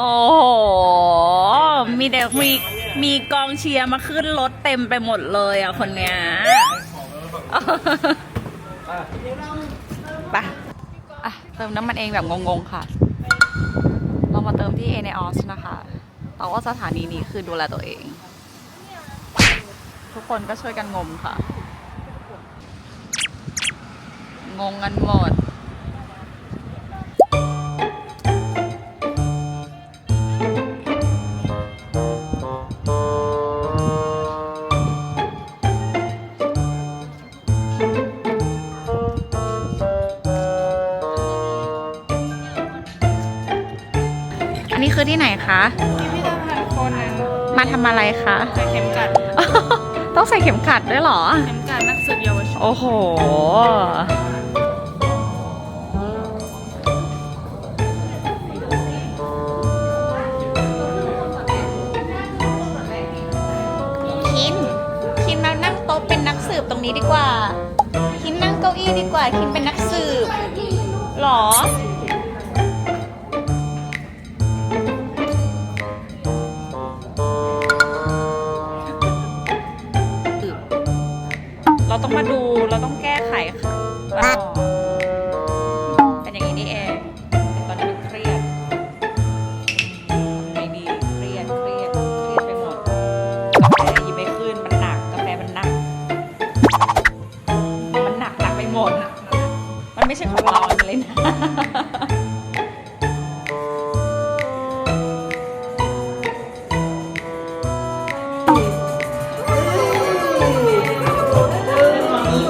โอ้โห มีแต่มีมีกองเชียร์มาขึ้นรถเต็มไปหมดเลยอะคนเนี้ยไปอะเติมน้ำมันเองแบบงงๆค่ะ เรามาเติมที่เอเนออสนะคะแต่ว่าสถานีนี้คือดูแลตัวเอง ทุกคนก็ช่วยกันงมค่ะ งงกันหมด คือที่ไหนคะ พิพิธภัณฑ์คนนั้นมาทำอะไรคะ ใส่เข็มกัดต้องใส่เข็มขัดด้วยเหรอ เข็มกัดนักสืบเยาวชนโอ้โห คิน คินมานั่งโต๊ะเป็นนักสืบตรงนี้ดีกว่า คินนั่งเก้าอี้ดีกว่า คินเป็นนักสืบหรอ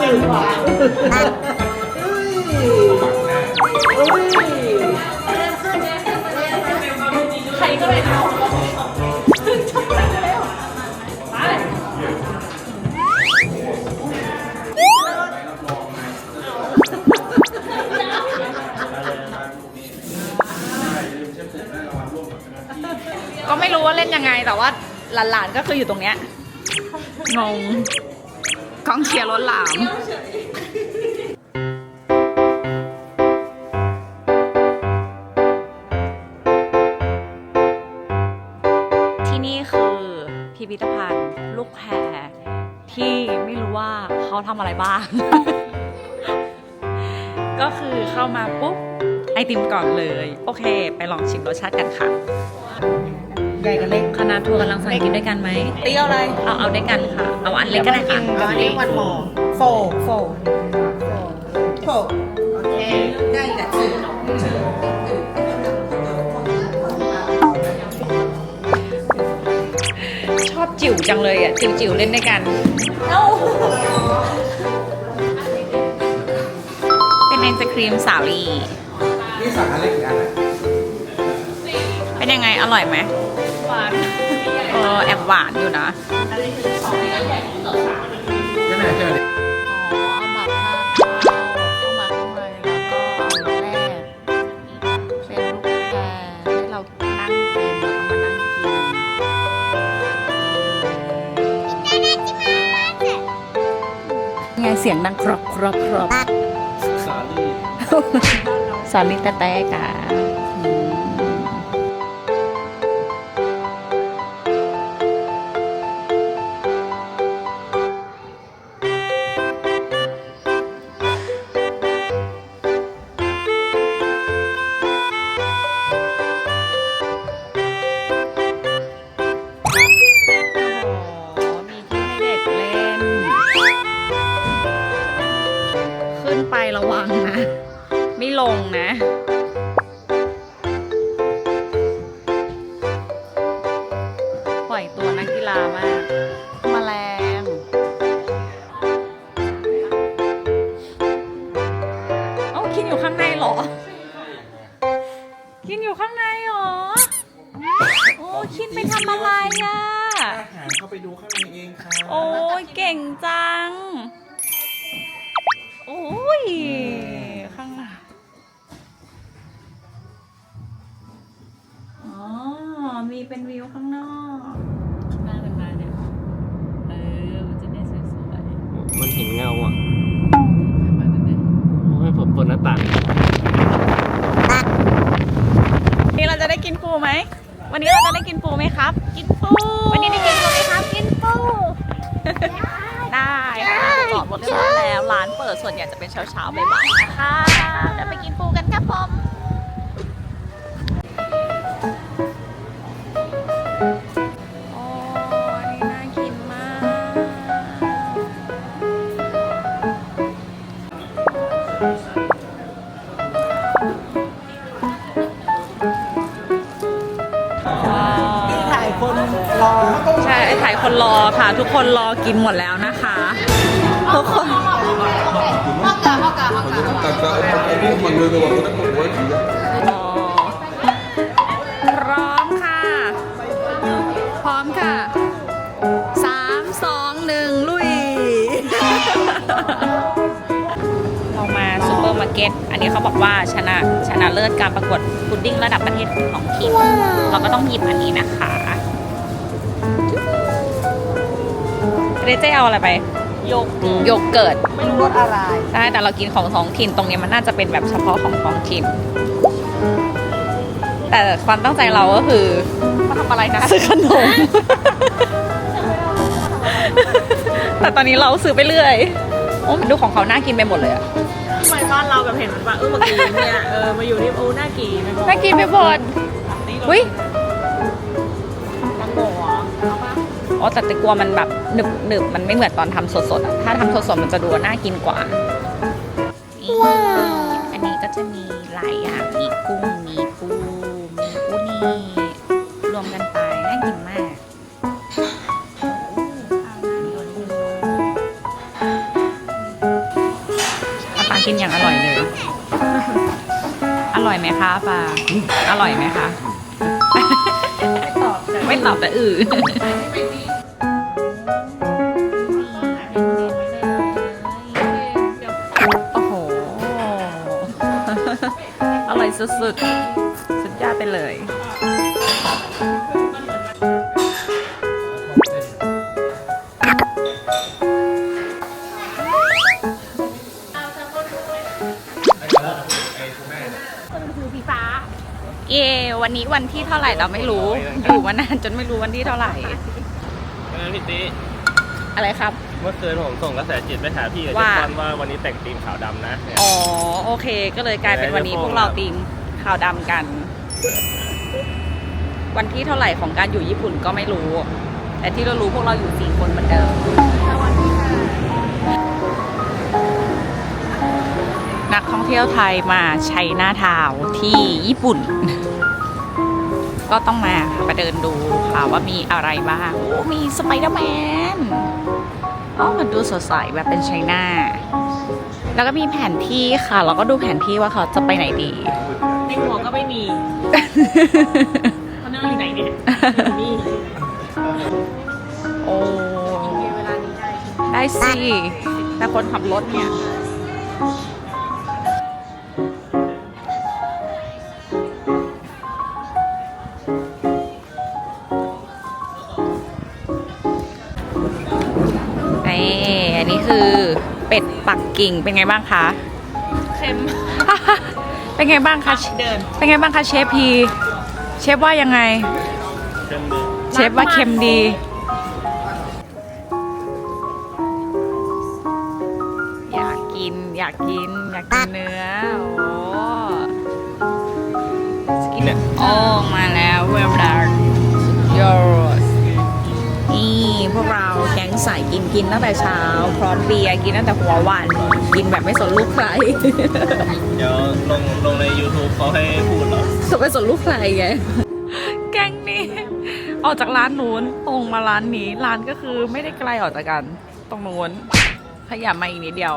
ใครก็เลยเอาจบแล้วไปก็ไม่รู้ว่าเล่นยังไงแต่ว่าหลานๆก็คืออยู่ตรงเนี้ยงง องเชียร์ล้นหลามที่นี่คือพิพิธภัณฑ์ลูกแพรที่ไม่รู้ว่าเขาทำอะไรบ้าง ก็คือเข้ามาปุ๊บ ไอติมก่อนเลย โอเค ไปลองชิมรสชาติกันค่ะใหญ่กับเล็กคณะทัวร์กำลังสั่งกินด้วยกันไหมเตี้ยวอะไร เอาเอาด้วยกันค่ะ เอาอันเล็กก็ได้ค่ะอันนี้วันหมอโฟโฟโฟโอเคได้แหละชอบจิ๋วจังเลยอะ จิ๋วจิ๋วๆเล่นด้วยกัน เอ้า เป็นไอศครีมสาลีนี่สั่งอะไรกี่อันนะเป็นยังไงอร่อยไหมหวานเออแอบหวานอยู่นะนั่นแหละเจอเด็กอ๋ออาบัตรค่าเข้าเข้ามาข้างในแล้วก็เอาแรกเป็นลูกแพรให้เรานั่งกินแล้วก็มานั่งกินไงเสียงดังครอบครอบครอบสาลีสาลิตะแต่กะ อ้าคินอยู่ข้างในเหรอคินอยู่ข้างในเหรอ โอ้คินไปทำอะไรอะ อาหารเข้าไปดูข้างในเองค่ะโอ้ยเก่งจัง โอ้ยข้างหลังอ๋อ มีเป็นวิวข้างนอกข้างหน้าเป็นมาเนี่ย เออ มันจะได้สวยมันเห็นเงาอะๆไปไปไปให้ผมเปิดหน้าต่างนี่เราจะได้กินปูไหม วันนี้เราจะได้กินปูไหมครับ กินปู วันนี้ได้กินปูไหมครับ กินปู ได้ค่ะจอดรถเรียบร้อยแล้ว ร้านเปิดส่วนใหญ่จะเป็นเช้าเช้าๆบ่ายๆนะคะเดี๋ยวไปกินปูกันครับผม ทุกคนรอกินหมดแล้วนะคะทุกคนอ๋อพร้อมค่ะ พร้อมค่ะสามสองหนึ่งลุย เรามาซูเปอร์มาร์เก็ต อันนี้เขาบอกว่าชนะชนะเลิศการประกวดพุดดิ้งระดับประเทศของทีม เราก็ต้องหยิบอันนี้นะคะ เรเจ๊เอาอะไรไป ยกโยเกิร์ตไม่รู้รสอะไร ใช่แต่เรากินของท้องถิ่นตรงเนี้ยมันน่าจะเป็นแบบเฉพาะของท้องถิ่น แต่ความตั้งใจเราก็คือมาทำอะไรนะซื้อขนม แต่ตอนนี้เราซื้อไปเรื่อยโอ้ดูของเขาน่ากินไปหมดเลยอะทำไมบ้านเราแบบเห็นมันว่าเออเมื่อกี้เนี่ยเออมาอยู่ที่โอ้น่ากี่ไปบอกน่ากินไปหมดนี่อุ้ย อ๋อแต่แต่กลัวมันแบบหนึบหนึบมันไม่เหมือนตอนทำสดๆอะถ้าทำสดๆมันจะดูน่ากินกว่าว้าวอันนี้ก็จะมีหลายอย่างมีกุ้งมีปูมีอูนี่รวมกันไปน่ากินมากอาปากินอย่างอร่อยเลย อร่อยไหมคะปาอร่อยไหมคะตอบจากไม่ตอบแต่อื่น สุดๆ สุดยอดไปเลยคือพี่ฟ้าเย่วันนี้วันที่เท่าไหร่เราไม่รู้ อยู่มานานจนไม่รู้วันที่เท่าไหร่งั้นพี่ติอะไรครับ เมื่อคืนผมส่งกระแสจิตไปหาพี่กับเจว่าฟอนว่าวันนี้แต่งธีมขาวดำนะเนี่ย อ๋อโอเค ก็เลยกลายเป็นวันนี้พวกเราตีมขาวดำกัน วันที่เท่าไหร่ของการอยู่ญี่ปุ่นก็ไม่รู้ แต่ที่เรารู้พวกเราอยู่สี่คนเหมือนเดิมนักท่องเที่ยวไทยมาชัยนาทาวน์ที่ญี่ปุ่น ก็ต้องมาค่ะมาเดินดูค่ะว่ามีอะไรบ้างโอ้มีสไปเดอร์แมน อ๋อมันดูสดใสแบบเป็นไชน่า แล้วก็มีแผนที่ค่ะ เราก็ดูแผนที่ว่าเขาจะไปไหนดี ในหัวก็ไม่มีเขานั่งอยู่ไหนเนี่ยอยู่นี่โอ้มีเวลานี้ได้ได้สิแต่คนขับรถเนี่ย เป็ดปักกิ่งเป็นไงบ้างคะเค็ม เป็นไงบ้างคะเดิน เป็นไงบ้างคะเชฟพี เชฟว่ายังไงเต็มเลยเชฟว่าเค็มดี อยากกินอยากกินอยากกินเนื้อ โอ้จะกินเนี่ยโอ้มาแล้ว well done yours นี่พวกเราแก๊ง สายกินกินตั้งแต่เช้า พร้อมเบียร์กินตั้งแต่หัววัน กินแบบไม่สนลูกใคร เดี๋ยวลงลงใน YouTube เขาให้พูดเหรอสไปสนลูกใครไง แก๊งนี้ ออกจากร้านนู้นตรงมาร้านนี้ ร้านก็คือไม่ได้ไกลออกจากกัน ตรงนู้นขยับมาอีกนิดเดียว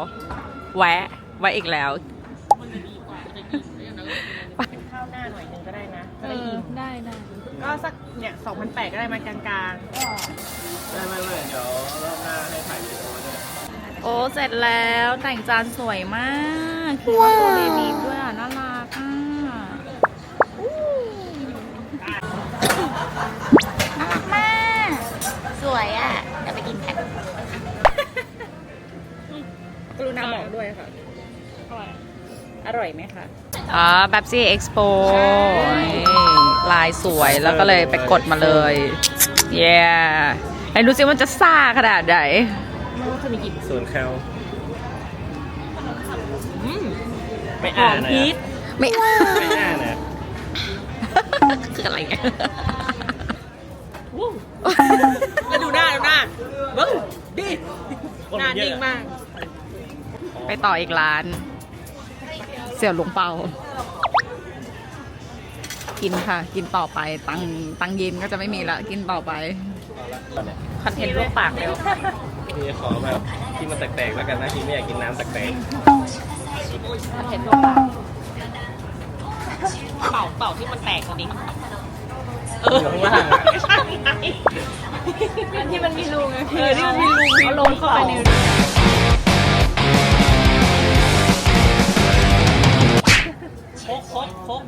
แวะแวะอีกแล้ว ข้าวหน้าหน่อยหนึงก็ได้นะ จะได้อิ่มได้ได้ก็สักเนี่ยสองพันแปดก็ได้มากลางๆไม่ไม่ไม่เดี๋ยวรอบหน้าให้ถ่ายวิดีโอด้วยโอ้เสร็จแล้วแต่งจานสวยมากคือว่าตัวเบบีด้วยอะน่ารักอะอู้น่ารักมาก สวยอะเดี๋ยวไปกินกันกรุณาบอกด้วยค่ะอร่อยไหมคะ อ๋อแบบซี่เอ็กซ์โปลายสวยแล้วก็เลยไปกดมาเลย เย้ไหนดูสิมันจะซ่าขนาดไหนศูนย์แคลไม่อ่านเลยอะไม่ไม่อ่านเลยอะคืออะไรเนี่ยแล้วดูหน้าดูหน้าเบิ้งดิคนหน้ามันเยนิ่งอะมาก ไปต่ออีกร้าน เสี่ยวหลวงเปา กินค่ะ กินต่อไป ตังตังเย็นก็จะไม่มีละ กินต่อไปคอนเทนต์ลวกปากเร็วพี่ขอแบบที่มันแตกๆแล้วกันนะพี่ไม่อยากกินน้ำแตกคอนเทนต์ลวกปากเป่าเป่าที่มันแตกตรงนี้ๆอยู่ข้างล่างอะไม่ใช่ไงที่มันมีรูไงเออที่มันมีรูมีรูเข้าไปในรู กโคกโคก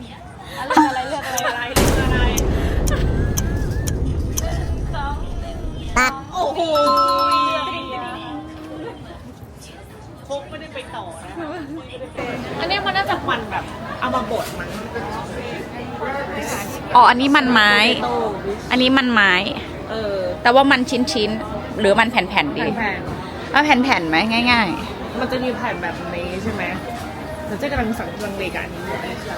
อะไรอะไรเรื่องอะไรอะไรเรื่องอะไรโอ้โหโคกไม่ได้ไปต่อนะอันเนี้ยมันน่าจะมันแบบเอามาบดมันอ๋ออันนี้มันไม้ อันนี้มันไม้ เออ แต่ว่ามันชิ้นชิ้นๆหรือมันแผ่นๆดีแผ่นเอาแผ่นๆไหมง่าย ๆ มันจะมีแผ่นแบบนี้ใช่ไหม เราจะกำลังสั่งกำลังเลกับอันนี้อยู่ไม่ใช่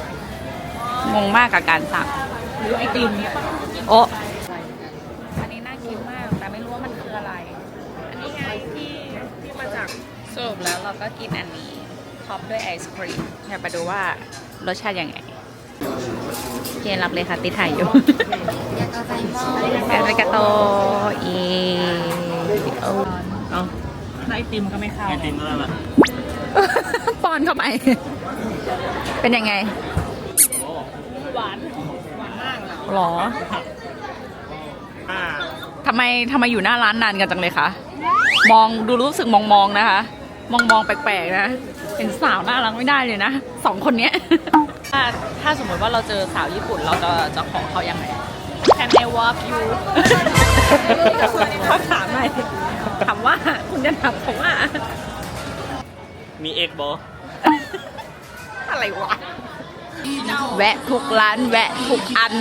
ๆงงมากกับการสั่ง หรือไอติมโอ้อันนี้น่ากินมาก แต่ไม่รู้ว่ามันคืออะไร อันนี้ไงที่ที่มาจากสรุปแล้วเราก็กินอันนี้ท็อปด้วยไอศครีมเดี๋ยวไปดูว่ารสชาติยังไงเจนรับเลยค่ะติดถ่ายอยู่แอนริกาโตอีเอาเอาไอติมก็ไม่เข้าไอติมแล้วล่ะ ป้อนเข้าไป เป็นยังไง หวาน หวานมากเลยหรออ่าทำไมทำไมอยู่หน้าร้านนานกันจังเลยคะ มองดูรู้สึกมองมองๆนะคะ มองมองๆแปลกๆนะ เป็นสาวน่ารักไม่ได้เลยนะสองคนเนี้ย ถ้าถ้าสมมติว่าเราเจอสาวญี่ปุ่นเราจะจะขอเขายังไง Can I walk you เขาถามหน่อยถามว่าคุณจะถามเขาว่า มีเอกบออะไรวะ แวะทุกร้านแวะทุกอัน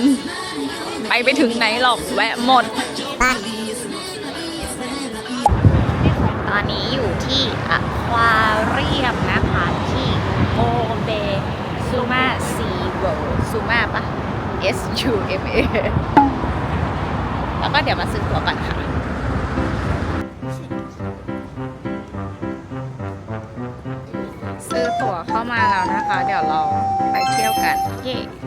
ไปไปถึงไหนหรอกแวะหมด ตอนนี้อยู่ที่อควาเรียมนะคะที่โอเบซูมาซีเวิลด์ซูมาปะ S U M A แล้วก็เดี๋ยวมาซื้อตั๋วก่อนค่ะ ที่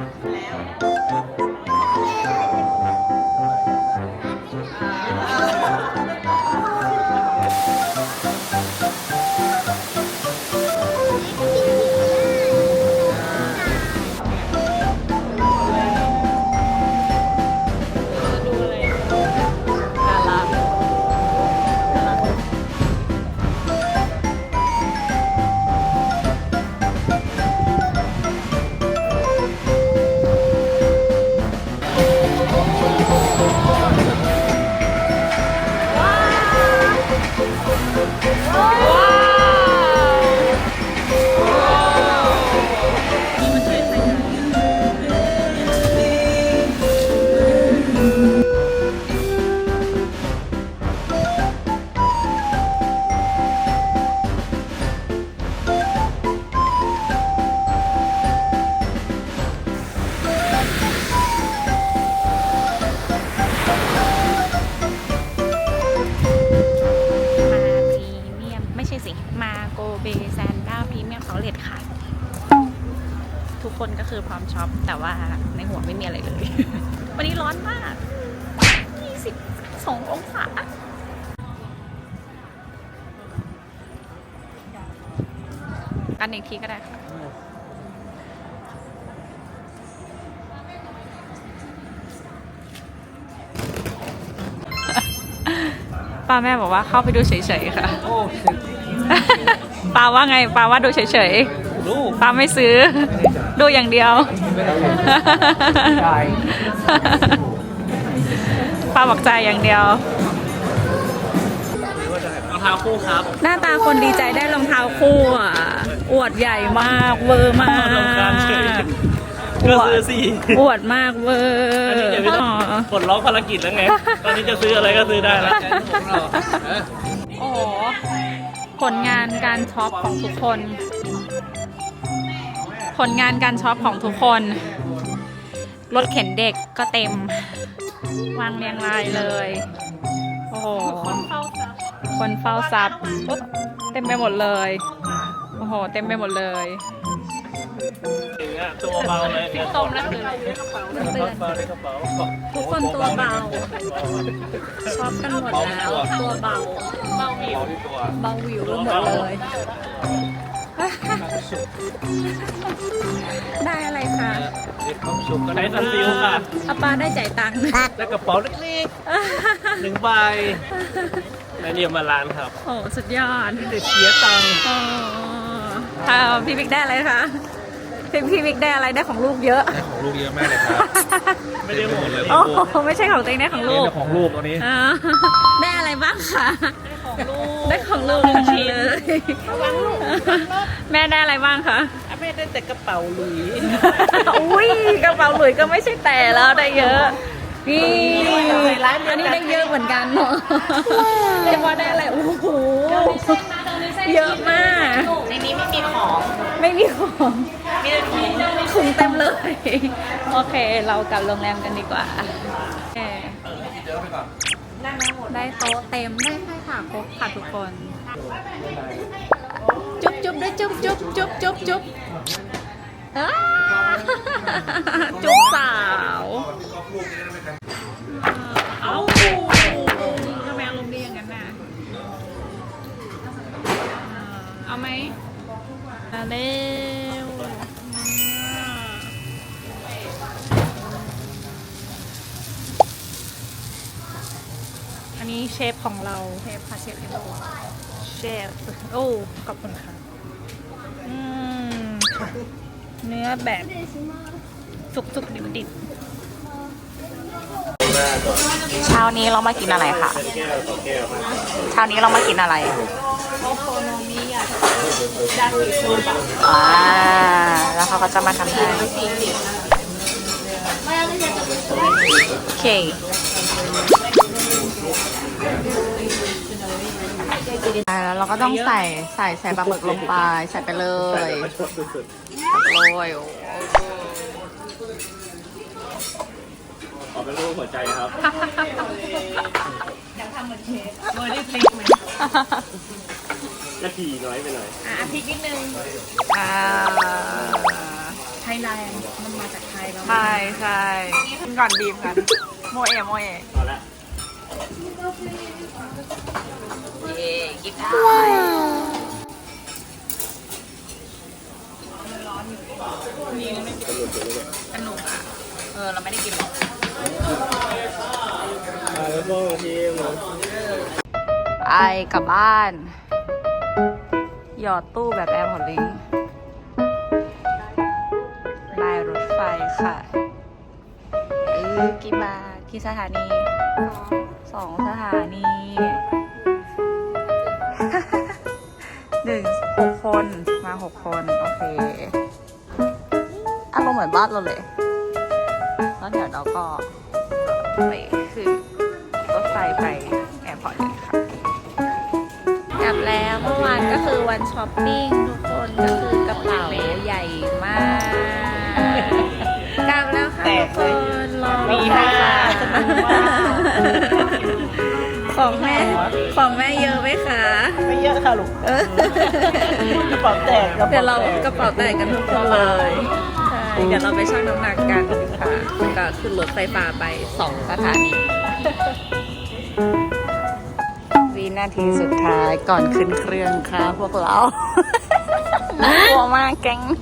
ป้าแม่บอกว่าเข้าไปดูเฉยๆค่ะ โอ้ป้าว่าไงป้าว่าดูเฉยลูกๆป้าไม่ซื้อ ดูอย่างเดียวป้าบอกใจายอย่างเดียวรองเท้าคู่ครับ หน้าตาคนดีใจได้รองเท้าคู่อะอวดใหญ่มากเวอร์มาก ก็ซื้อสิอวดมากเวออันนี้ร์เดี๋ยวไม่ต้องปลดล็อกภารกิจแล้วไง ตอนนี้จะซื้ออะไรก็ซื้อได้แล้วโอ้โหผลงานการช็อปของทุกคน ผลงานการช็อปของทุกคน รถเข็นเด็กก็เต็ม วางเรียงรายเลย โอ้โห คนเข้าซับคนเฝ้าซับปุ๊บเต็มไปหมดเลย โอ้โห เต็มไปหมดเลย ถึงอะตัวเบาเลยเนี่ยตมแล้วคือเบาในกระเป๋าทุกคนตัวเบาช็อปกันหมดแล้วตัวเบาเบาหิวเบาวิวกันหมดเลยได้อะไรคะความสุขก็ได้ซันซิลค่ะอาปาได้จ่ายตังค์และกระเป๋าเล็กๆหนึ่งใบและเนี่ยมาร้านครับ โอ้สุดยอดแต่เสียตังค์ค่ะพี่บิ๊กได้อะไรคะ พี่พี่บิ๊กได้อะไรได้ของลูกเยอะ ได้ของลูกเยอะมากเลยครับไม่ได้หมดเลยโอ้โหไม่ใช่ของตัวเองได้ของนี่ลูกเป็นของลูกตัวนี้ อ่าได้อะไรบ้างคะได้ของลูกหนึ่งชิ้นเลยแม่ได้อะไรบ้างคะแม่ได้แต่กระเป๋าหลุยอุ้ยกระเป๋าหลุยส์ก็ไม่ใช่แต่แล้วได้เยอะนี่อันนี้ได้เยอะเหมือนกันเนาะเรียกว่าได้อะไรโอ้โหเยอะมากในนี้ไม่มีของไม่มีของมีแต่ ถุงถุงเต็มเลย โอเค เรากลับโรงแรมกันดีกว่าโอเคได้โต๊ะเต็มได้ให้ค่ะครบค่ะทุกคน จุ๊บจุ๊บด้วยจุ๊บจุ๊บจุ๊บจุ๊บจุ๊บอ้าจุ๊บสาวเอาทำไมอารมณ์ดีอย่างนั้นน่ะเอาไหมมาเร็ว เชฟของเราเชฟค่ะเชฟเอ็มโอเชฟโอ้ขอบคุณค่ะอืมค่ะเนื้อแบบสุกสุกดิบดิบเช้านี้เรามากินอะไรคะเช้านี้เรามากินอะไรอ่าแล้วเขาก็จะมาทำให้โอเค แล้วเราก็ต้องใส่ใส่ใส่ปลาหมึกลงไปใส่ไปเลยใส่ไปเลยโอ้ขอเป็นรูปหัวใจครับโรยด้วยพริกไหมกระถี่น้อยไปหน่อยอะพริกนิดนึงอ่าไทยแลนด์มันมาจากไทยเราใช่ใช่กินก่อนบีมกันโมเอะโมเอะเอาละเย่ กินได้สนุกอะ เออ เราไม่ได้กินหรอก แล้วก็ทีมไอกลับบ้าน หยอดตู้แบบแอร์พอร์ตลิงก์ลายรถไฟค่ะเออกี่บาทกี่สถานี สองสถานี มาหกคน โอเคอารมณ์เหมือนบ้านเราเลย แล้วเดี๋ยวเราก็ไปขึ้นรถไฟไปแอร์พอร์ตเลยค่ะกลับแล้วเมื่อวานก็คือวันช้อปปิ้งทุกคนก็คือกระเป๋าใหญ่มากกลับแล้วค่ะทุกคนรอมีค่ะ ของแม่ของแม่เยอะไหมคะ ไม่เยอะค่ะลูกเออกระเป๋าแตกกระเดี๋ยวเป๋าเราแตกกระเป๋าแตกกันทุกคนเลยใช่เดี๋ยวเราไปชั่งน้ำหนักกันค่ะแล้วก็ขึ้นรถไฟฟ้าไปสองสถานีวินาทีสุดท้ายก่อนขึ้นเครื่องค่ะพวกเราน่ากลัวมากแก๊งนี้